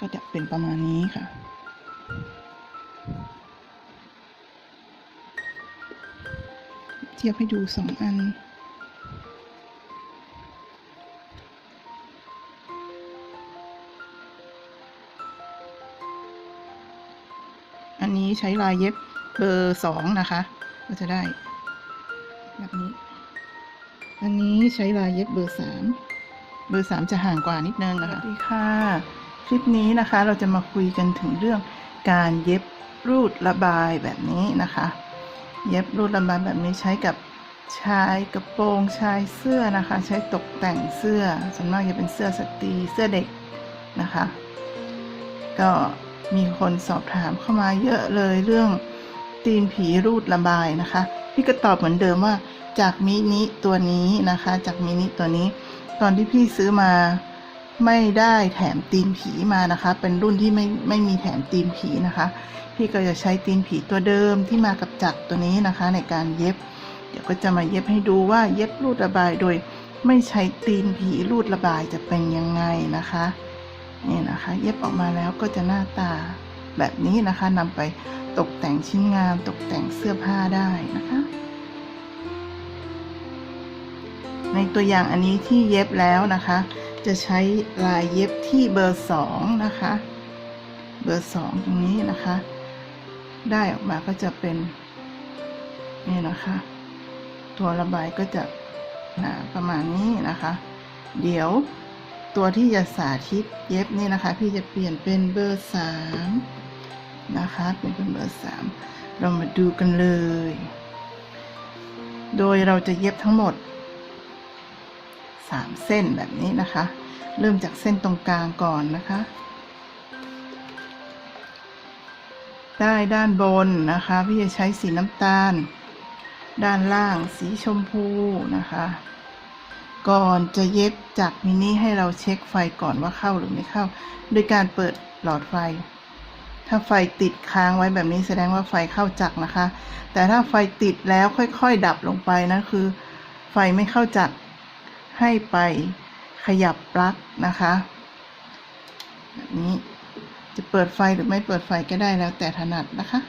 ก็จะเป็นประมาณนี้ค่ะ เทียบให้ดูสองอันอันนี้ใช้ลายเย็บเบอร์สองนะคะ ก็จะได้ แบบนี้ อันนี้ใช้ลายเย็บเบอร์สามเบอร์สามจะห่างกว่านิดนึงนะคะสวัสดีค่ะ ลิปนี้นะคะเราจะมาคุยกันถึงเรื่องการเย็บรูดระบายแบบนี้นะคะ เย็บรูดระบายแบบนี้ใช้กับชายกระโปรงชายเสื้อนะคะ ใช้ตกแต่งเสื้อส่วนมากจะเป็นเสื้อสตรีเสื้อเด็กนะคะ ก็มีคนสอบถามเข้ามาเยอะเลยเรื่องตีนผีรูดระบายนะคะ พี่ก็ตอบเหมือนเดิมว่าจากมินิตัวนี้นะคะ จากมินิตัวนี้ ตอนที่พี่ซื้อมา ไม่ได้แถมตีนผีมานะคะ เป็นรุ่นที่ไม่ไม่มีแถมตีนผีนะคะ พี่ก็จะใช้ตีนผีตัวเดิมที่มากับจักรตัวนี้นะคะ ในการเย็บ เดี๋ยวก็จะมาเย็บให้ดูว่าเย็บรูดระบายโดย ไม่ใช้ตีนผีรูดระบายจะเป็นยังไงนะคะนี่นะคะ เย็บออกมาแล้วก็จะหน้าตาแบบนี้นะคะนำไปตกแต่งชิ้นงานตกแต่งเสื้อผ้าได้นะคะ ในตัวอย่างอันนี้ที่เย็บแล้วนะคะ จะใช้ลายเย็บที่เบอร์สองนะคะ เบอร์สองตรงนี้นะคะ ได้ออกมาก็จะเป็นนี่นะคะ ตัวระบายก็จะหนาประมาณนี้นะคะ เดี๋ยวตัวที่จะสาธิตเย็บนี่นะคะ พี่จะเปลี่ยนเป็นเบอร์สามนะคะเป็นเป็นเบอร์สามเรามาดูกันเลย โดยเราจะเย็บทั้งหมด สามเส้นแบบนี้นะคะ เริ่มจากเส้นตรงกลางก่อนนะคะ ได้ด้านบนนะคะพี่จะใช้สีน้ำตาล ด้านล่างสีชมพูนะคะ ก่อนจะเย็บจากมินิให้เราเช็คไฟก่อนว่าเข้าหรือไม่เข้า โดยการเปิดหลอดไฟ ถ้าไฟติดค้างไว้แบบนี้แสดงว่าไฟเข้าจักรนะคะ แต่ถ้าไฟติดแล้วค่อยๆ ดับลงไปนะคือ ไฟไม่เข้าจักร ให้ไปขยับปลั๊กนะคะแบบนี้จะเปิดไฟหรือไม่เปิดไฟก็ได้แล้วแต่ถนัดนะคะ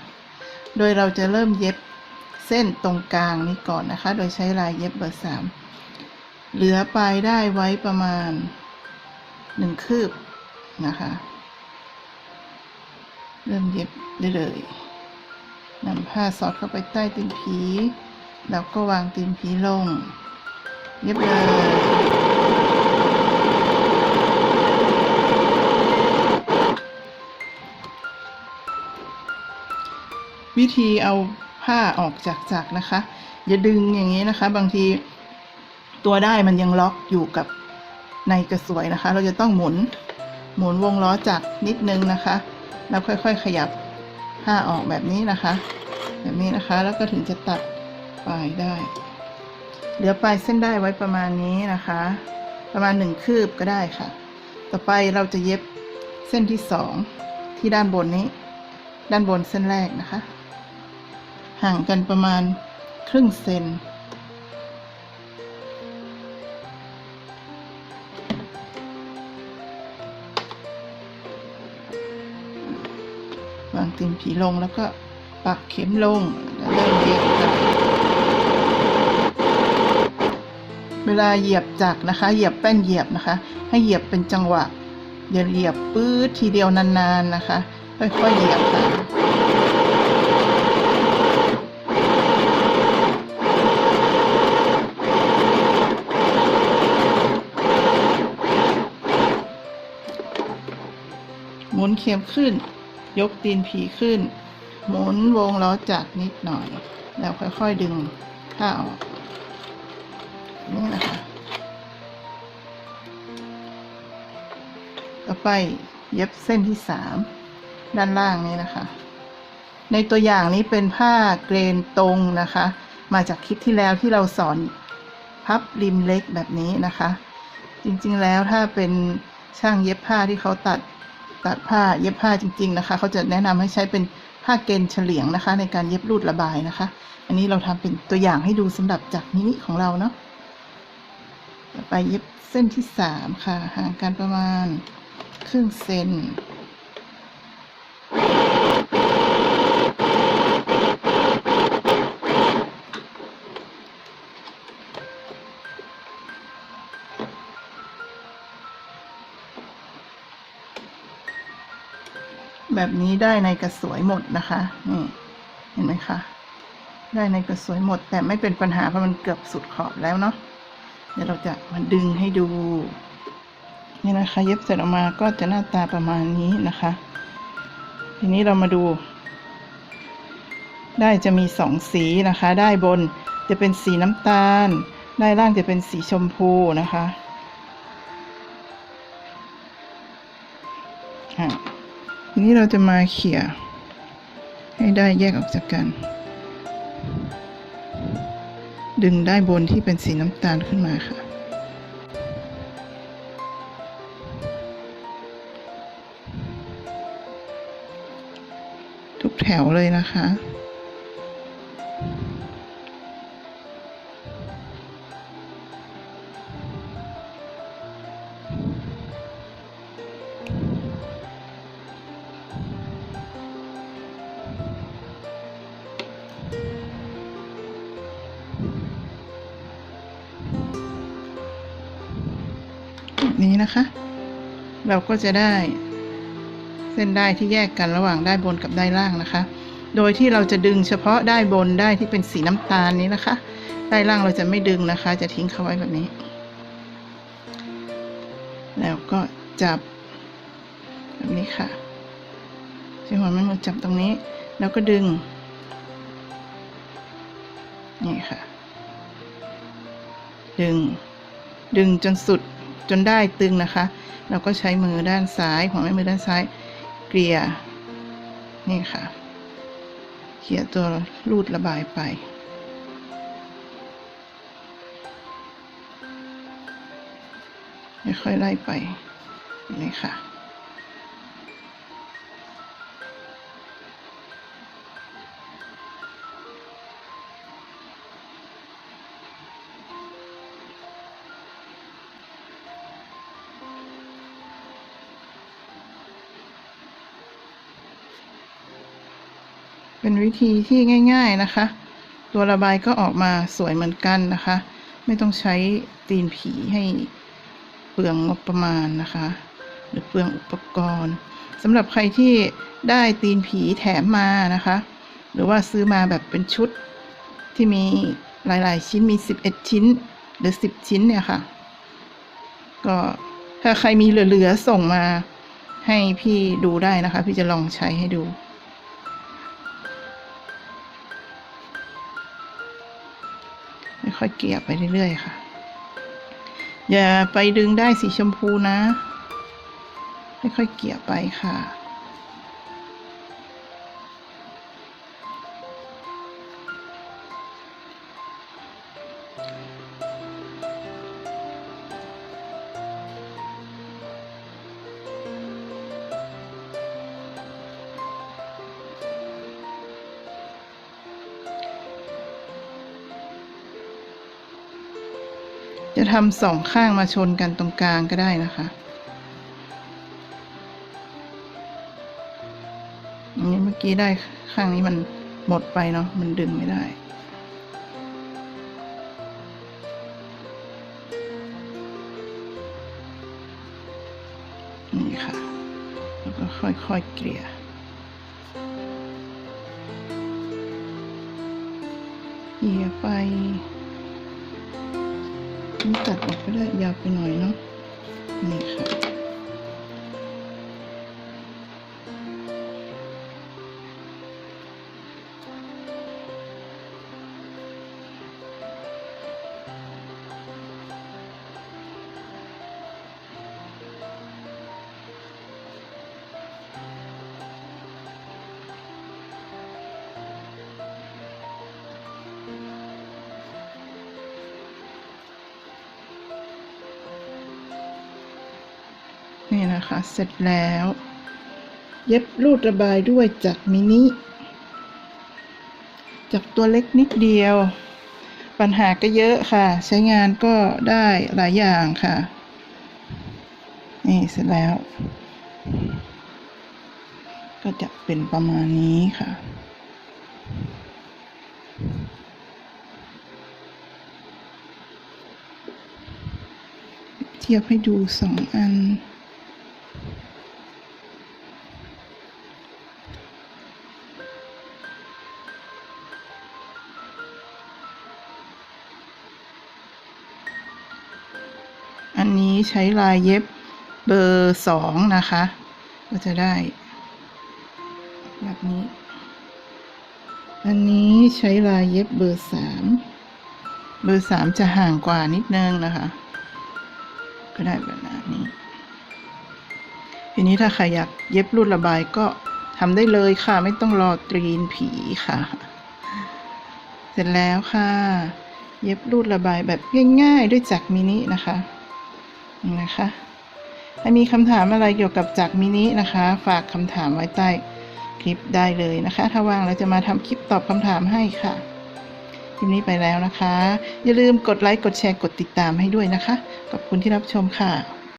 โดยเราจะเริ่มเย็บเส้นตรงกลางนี้ก่อนนะคะ โดยใช้ลายเย็บเบอร์สามเหลือปลายได้ไว้ประมาณหนึ่งคืบนะคะ เริ่มเย็บได้เลยนำผ้าสอดเข้าไปใต้ตีนผี แล้วก็วางตีนผีลง เย็บเลย วิธีเอาผ้าออกจากจักรนะคะ อย่าดึงอย่างนี้นะคะ บางทีตัวได้มันยังล็อกอยู่กับในกระสวยนะคะ เราจะต้องหมุนหมุนวงล้อจักรนิดนึงนะคะ แล้วค่อยๆขยับผ้าออกแบบนี้นะคะ แบบนี้นะคะ แล้วก็ถึงจะตัดปลายได้ เหลือปลายเส้นได้ไว้ประมาณนี้นะคะ ประมาณหนึ่งคืบก็ได้ค่ะ ต่อไปเราจะเย็บเส้นที่สองที่ด้านบนนี้ ด้านบนเส้นแรกนะคะ ห่างกันประมาณครึ่งเซน วางตีนผีลงแล้วก็ปักเข็มลงแล้วเริ่มเย็บค่ะเวลาเหยียบจักรนะคะ เหยียบแป้นเหยียบนะคะ ให้เหยียบเป็นจังหวะอย่าเหยียบปื๊ดทีเดียวนานๆนะคะ ค่อยๆเหยียบ มุนเข็มขึ้น ยกตีนผีขึ้น หมุนวงล้อจักรนิดหน่อย แล้วค่อยๆดึงผ้าออกนี่นะคะ ต่อไปเย็บเส้นที่สามด้านล่างนี้นะคะ ในตัวอย่างนี้เป็นผ้าเกรนตรงนะคะ มาจากคลิปที่แล้วที่เราสอนพับริมเล็กแบบนี้นะคะ จริงๆแล้วถ้าเป็นช่างเย็บผ้าที่เขาตัด ตัดผ้าเย็บผ้าจริง ๆ นะคะ เขาจะแนะนำให้ใช้เป็นผ้าเกณฑ์เฉลียงนะคะ ในการเย็บรูดระบายนะคะ อันนี้เราทำเป็นตัวอย่างให้ดูสำหรับจากมินิของเราเนาะไปเย็บเส้นที่สามค่ะ ห่างกันประมาณครึ่งเซน แบบนี้ได้ในกระสวยหมดนะคะนี่เห็นไหมคะ ได้ในกระสวยหมด แต่ไม่เป็นปัญหาเพราะมันเกือบสุดขอบแล้วเนาะเดี๋ยวเราจะมาดึงให้ดู นี่นะคะ เย็บเสร็จออกมาก็จะหน้าตาประมาณนี้นะคะ ทีนี้เรามาดู ได้จะมีสองสีนะคะ ได้บนจะเป็นสีน้ำตาล ได้ล่างจะเป็นสีชมพูนะคะอะ ทีนี้เราจะมาเขี่ยให้ได้แยกออกจากกัน ดึงได้บนที่เป็นสีน้ำตาลขึ้นมาค่ะ ทุกแถวเลยนะคะ นี้นะคะ เราก็จะได้ เส้นได้ที่แยกกันระหว่างได้บนกับได้ล่างนะคะ โดยที่เราจะดึงเฉพาะได้บนได้ที่เป็นสีน้ำตาลนี้นะคะ ได้ล่างเราจะไม่ดึงนะคะ จะทิ้งเขาไว้แบบนี้ แล้วก็จับ แบบนี้ค่ะใช้หัวแม่มือจับตรงนี้ แล้วก็ดึง นี่ค่ะ ดึงดึงจนสุด จนได้ตึงนะคะ เราก็ใช้มือด้านซ้ายของแม่มือด้านซ้ายเกลี่ยนี่ค่ะเขี่ยตัวรูดระบายไป ค่อยๆไล่ไปนี่ค่ะ เป็นวิธีที่ง่าย ๆนะคะ ตัวระบายก็ออกมาสวยเหมือนกันนะคะ ไม่ต้องใช้ตีนผีให้เปลืองงบประมาณนะคะ หรือเปลืองอุปกรณ์สำหรับใครที่ได้ตีนผีแถมมานะคะ หรือว่าซื้อมาแบบเป็นชุดที่มีหลาย ๆ ชิ้นมี 11 ชิ้นหรือ 10 ชิ้นเนี่ยค่ะ ก็ถ้าใครมีเหลือ ๆ ส่งมาให้พี่ดูได้นะคะ พี่จะลองใช้ให้ดู ค่อยๆเกลี่ยไปเรื่อยๆค่ะ อย่าไปดึงได้สีชมพูนะ ค่อยๆเกลี่ยไปค่ะ จะทำสองข้างมาชนกันตรงกลางก็ได้นะคะอันนี้เมื่อกี้ได้ข้างนี้มันหมดไปเนาะมันดึงไม่ได้นี่ค่ะ แล้วก็ค่อยๆเกลี่ยเกลี่ยไป นี่ตัดออกก็ได้ยาวไปหน่อยเนาะนี่ค่ะ นี่นะคะ เสร็จแล้ว เย็บรูดระบายด้วยจากมินิจากตัวเล็กนิดเดียว ปัญหาก็เยอะค่ะ ใช้งานก็ได้หลายอย่างค่ะ นี่เสร็จแล้ว ก็จะเป็นประมาณนี้ค่ะเทียบให้ดูสองอัน นี้ใช้ลายเย็บเบอร์สองนะคะ ก็จะได้ แบบนี้ อันนี้ใช้ลายเย็บเบอร์สามเบอร์สามจะห่างกว่านิดนึงนะคะ ก็ได้แบบนี้ ทีนี้ถ้าใครอยากเย็บรูดระบายก็ทำได้เลยค่ะ ไม่ต้องรอตรีนผีค่ะ เสร็จแล้วค่ะ เย็บรูดระบายแบบง่าย ๆ ด้วยจักมินินะคะ นะคะถ้ามีคำถามอะไรเกี่ยวกับจักรมินินะคะ ฝากคำถามไว้ใต้คลิปได้เลยนะคะ ถ้าว่างเราจะมาทำคลิปตอบคำถามให้ค่ะ คลิปนี้ไปแล้วนะคะ อย่าลืมกดไลค์ กดแชร์ กดติดตามให้ด้วยนะคะ ขอบคุณที่รับชมค่ะ